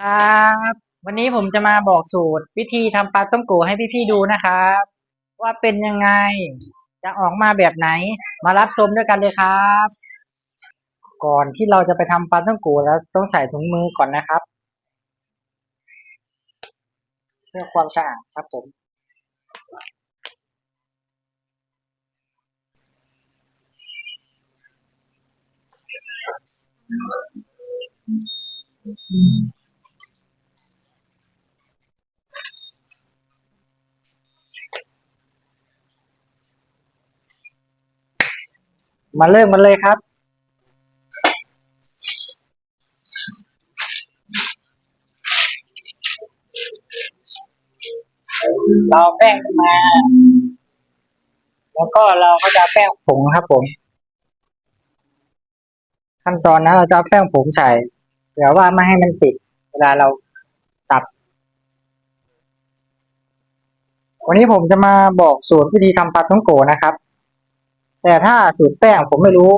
ครับวันนี้ผมจะมาบอกสูตร วิธีทำปลาต้มโกให้พี่ๆดูนะครับ ว่าเป็นยังไงจะออกมาแบบไหน มารับชมด้วยกันเลยครับ ก่อนที่เราจะไปทำปลาต้มโกแล้วต้องใส่ถุงมือก่อนนะครับ เพื่อความสะอาดครับผมม มาเริ่มกันเลยครับ เราแป้งมา แล้วก็เราก็จะแป้งผงครับผม ขั้นตอนนั้นเราจะแป้งผงใส่เดี๋ยวว่าไม่ให้มันติด เวลาเราตัดวันนี้ผมจะมาบอกสูตรวิธีทำปลาท้องโกนะครับ แต่ถ้าสูตรแป้งผมไม่รู้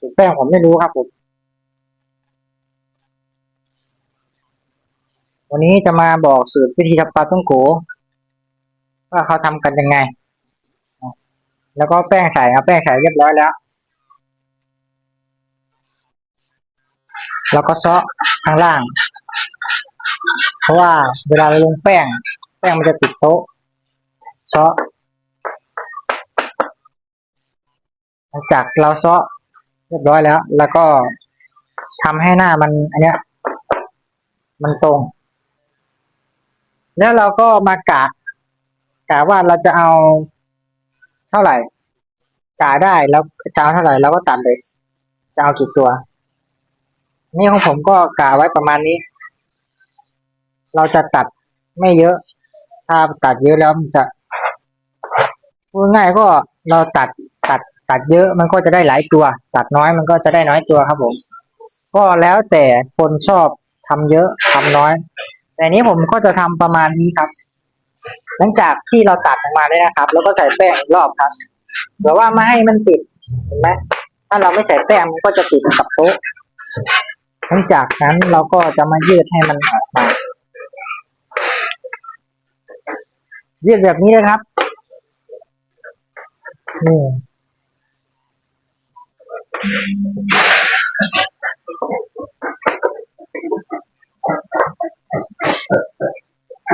สูตรแป้งผมไม่รู้ครับผมวันนี้จะมาบอกสูตรวิธีทำปลาต้องโกว่าเขาทำกันยังไง แล้วก็แป้งใส่เอาแป้งใส่เรียบร้อยแล้ว แล้วก็เซาะข้างล่าง เพราะว่าเวลาเราลงแป้ง แป้งมันจะติดโต๊ะเซาะ หลังจากเราเซาะเรียบร้อยแล้ว แล้วก็ทำให้หน้ามันอันเนี้ย มันตรง แล้วเราก็มากะกะว่าเราจะเอาเท่าไหร่กะได้แล้วจะเอาเท่าไหร่เราก็ตัดเลย จะเอากี่ตัว นี่ของผมก็กะไว้ประมาณนี้ เราจะตัดไม่เยอะ ถ้าตัดเยอะแล้วมันจะพูดง่ายก็เราตัด ตัดเยอะมันก็จะได้หลายตัว ตัดน้อยมันก็จะได้น้อยตัวครับผม ก็แล้วแต่คนชอบทำเยอะทำน้อย แต่นี้ผมก็จะทำประมาณนี้ครับ หลังจากที่เราตัดออกมาได้นะครับ แล้วก็ใส่แป้งรอบครับเผื่อว่าไม่ให้มันติดเห็นไหมถ้าเราไม่ใส่แป้งมันก็จะติดกับโต๊ะหลังจากนั้นเราก็จะมายืดให้มันออกมายืดแบบนี้เลยครับนี่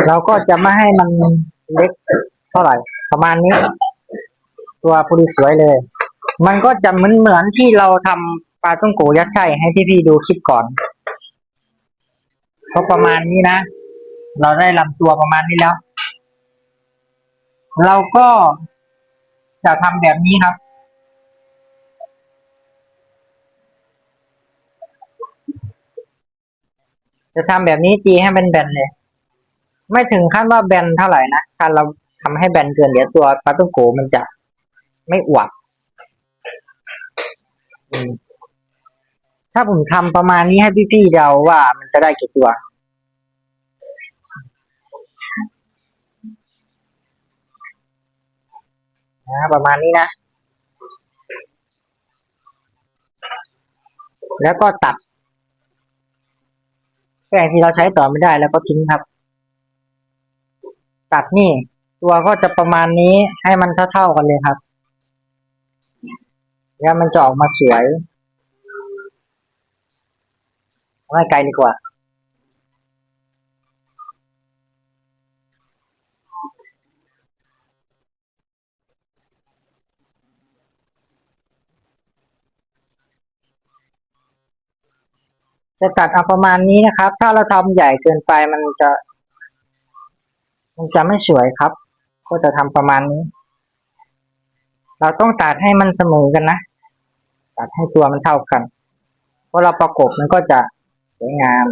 เราก็จะไม่ให้มันเล็กเท่าไหร่ ประมาณนี้ ตัวพอดีสวยเลย มันก็จะเหมือนเหมือนที่เราทำปลาต้องโกยัดไส้ให้พี่ๆดูคลิปก่อนก็ประมาณนี้นะ เราได้ลำตัวประมาณนี้แล้ว เราก็จะทำแบบนี้ครับ จะทำแบบนี้ตีให้เป็นแบนเลย ไม่ถึงขั้นว่าแบนเท่าไหร่นะถ้าเราทำให้แบนเกินเดี๋ยวตัวปลาต้องโกมันจะไม่อวบถ้าผมทำประมาณนี้ให้พี่ๆเดาว่ามันจะได้กี่ตัวนะประมาณนี้นะ แล้วก็ตัด แป้งที่เราใช้ต่อไม่ได้แล้วก็ทิ้งครับ ตัดนี่ ตัวก็จะประมาณนี้ให้มันเท่าๆกันเลยครับ แล้วมันจะออกมาสวยไม่ไกลดีกว่า จะตัดเอาประมาณนี้นะครับ ถ้าเราทำใหญ่เกินไปมันจะ มันจะไม่สวยครับ ก็จะทำประมาณนี้ เราต้องตัดให้มันเสมอกันนะตัดให้ตัวมันเท่ากันเพราะเราประกบมันก็จะสวยงาม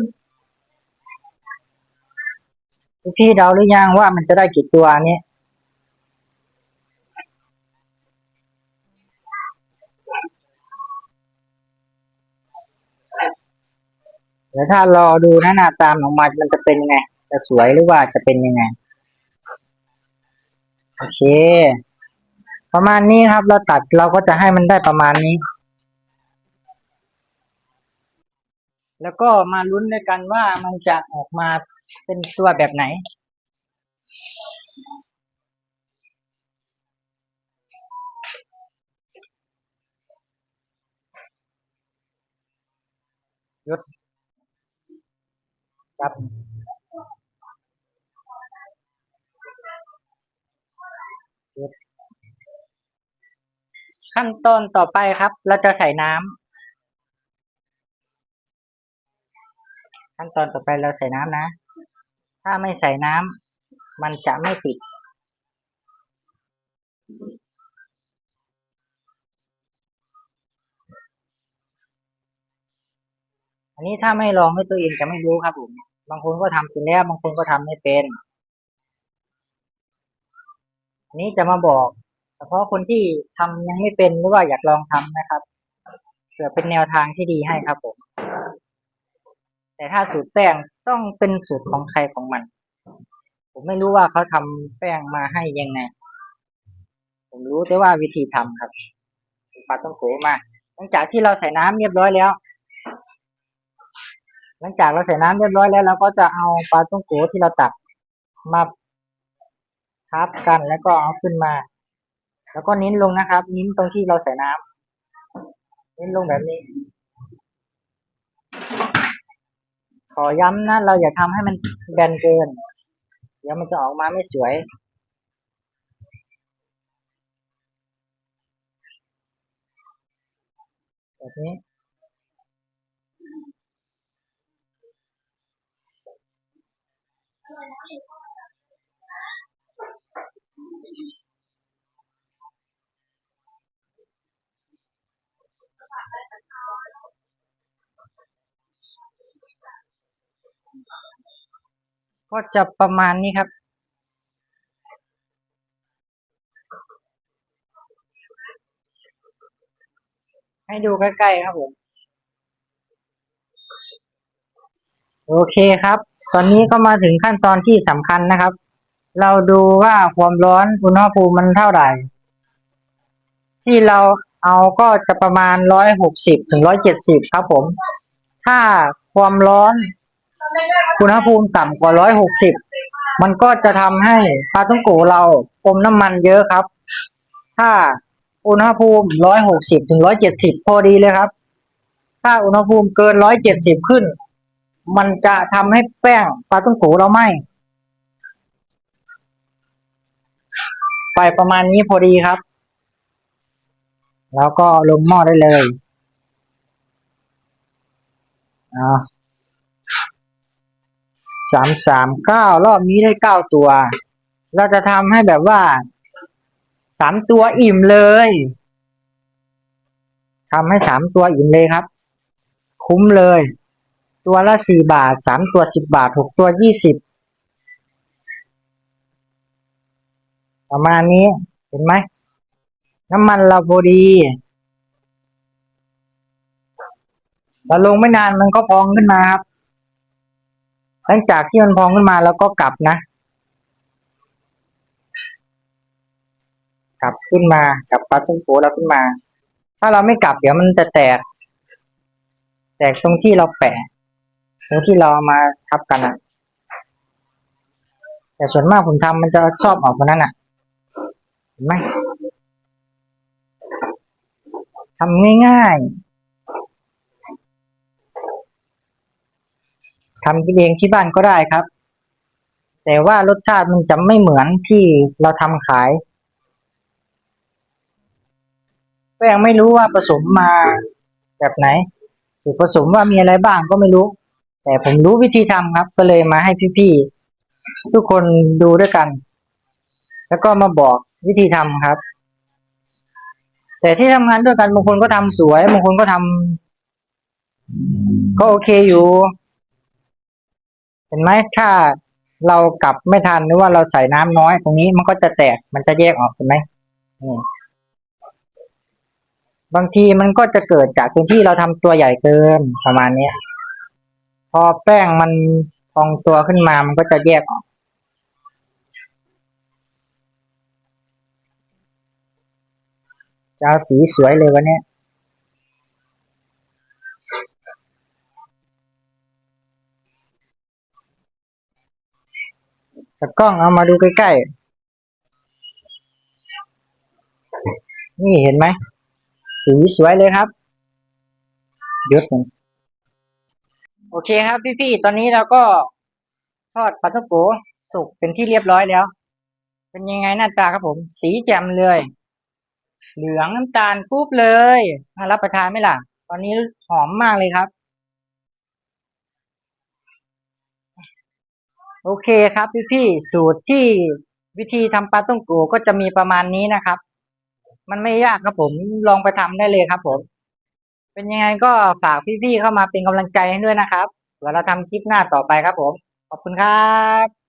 พี่เดาหรือยังว่ามันจะได้กี่ตัวนี้ เดี๋ยวถ้ารอดูนะหน้าตามออกมามันจะเป็นยังไง จะสวยหรือว่าจะเป็นยังไง โอเค ประมาณนี้ครับ เราตัดเราก็จะให้มันได้ประมาณนี้ แล้วก็มาลุ้นด้วยกันว่ามันจะออกมาเป็นตัวแบบไหนยศ ครับ ขั้นตอนต่อไปครับ เราจะใส่น้ำขั้นตอนต่อไปเราใส่น้ำนะ ถ้าไม่ใส่น้ำมันจะไม่ติดอันนี้ถ้าไม่ลองด้วยตัวเองจะไม่รู้ครับผม บางคนก็ทำเป็นแล้วบางคนก็ทำไม่เป็นอันนี้จะมาบอกเฉพาะคนที่ทำยังไม่เป็นหรือว่าอยากลองทำนะครับเผื่อเป็นแนวทางที่ดีให้ครับผม แต่ถ้าสูตรแป้งต้องเป็นสูตรของใครของมัน ผมไม่รู้ว่าเขาทำแป้งมาให้ยังไง ผมรู้แต่ว่าวิธีทำครับปลาต้องโขมาหลังจากที่เราใส่น้ำเรียบร้อยแล้ว หลังจากเราใส่น้ำเรียบร้อยแล้วเราก็จะเอาปลาต้องโขที่เราตักมาทับกันแล้วก็เอาขึ้นมา แล้วก็นิ้นลงนะครับ นิ้นตรงที่เราใส่น้ำนิ้นลงแบบนี้ ขอย้ำนะเราอย่าทำให้มันแบนเกิน เดี๋ยวมันจะออกมาไม่สวยแบบนี้ ก็จะประมาณนี้ครับ ให้ดูใกล้ๆครับผม โอเคครับ ตอนนี้ก็มาถึงขั้นตอนที่สำคัญนะครับ เราดูว่าความร้อนอุณหภูมิมันเท่าไหร่ ที่เราเอาก็จะประมาณร้อยหกสิบถึงร้อยเจ็ดสิบครับผม ถ้าความร้อนอุณหภูมิต่ำกว่าร้อยหกสิบมันก็จะทำให้ปลาท่องโกเราอมน้ำมันเยอะครับ ถ้าอุณหภูมิร้อยหกสิบถึงร้อยเจ็ดสิบพอดีเลยครับ ถ้าอุณหภูมิเกินร้อยเจ็ดสิบขึ้น มันจะทำให้แป้งปลาท่องโกเราไหม้ไฟประมาณนี้พอดีครับ แล้วก็ลงหม้อได้เลยอ่าสามสามเก้ารอบนี้ได้เก้าตัว เราจะทำให้แบบว่าสามตัวอิ่มเลยทำให้สามตัวอิ่มเลยครับ คุ้มเลย ตัวละสี่บาทสามตัวสิบบาทหกตัวยี่สิบประมาณนี้เห็นไหม น้ำมันเราพอดีเราลงไม่นานมันก็พองขึ้นมาครับ หลังจากที่มันพองขึ้นมาแล้วก็กลับนะ กลับขึ้นมากลับปลาต้งโกเราขึ้นมา ถ้าเราไม่กลับเดี๋ยวมันจะแตก แตกตรงที่เราแปะ รงที่เราเอามาทับกันอะแต่ส่วนมากผมทำมันจะชอบออกมานั้นอะเห็นไหมทำง่ายๆทำเองที่บ้านก็ได้ครับ แต่ว่ารสชาติมันจะไม่เหมือนที่เราทำขายแป้งไม่รู้ว่าผสมมาแบบไหนสูตรผสมว่ามีอะไรบ้างก็ไม่รู้ แต่ผมรู้วิธีทำครับ ก็เลยมาให้พี่ๆทุกคนดูด้วยกัน แล้วก็มาบอกวิธีทำครับ แต่ที่ทำงานด้วยกันบางคนก็ทำสวยบางคนก็ทำก็โอเคอยู่ เห็นไหมถ้าเรากลับไม่ทันหรือว่าเราใส่น้ำน้อยตรงนี้มันก็จะแตกมันจะแยกออกเห็นไหมบางทีมันก็จะเกิดจากตรงที่เราทำตัวใหญ่เกินประมาณนี้ พอแป้งมันพองตัวขึ้นมามันก็จะแยกออกจะเอาสีสวยเลยวันนี้ตกล้องเอามาดูใกล้ๆ นี่เห็นไหม สีสวยเลยครับยศหนึ่ง โอเคครับพี่ๆ ตอนนี้เราก็ทอดปลาท่องโกสุกเป็นที่เรียบร้อยแล้ว เป็นยังไงหน้าตาครับผม สีแจ่มเลย เหลืองน้ำตาลปุ๊บเลยน่ารับประทานไหมล่ะ ตอนนี้หอมมากเลยครับ โอเคครับพี่ๆ สูตรที่วิธีทำปลาต้องโกก็จะมีประมาณนี้นะครับ มันไม่ยากครับผม ลองไปทำได้เลยครับผม เป็นยังไงก็ฝากพี่ๆเข้ามาเป็นกำลังใจให้ด้วยนะครับเผื่อเราทำคลิปหน้าต่อไปครับผม ขอบคุณครับ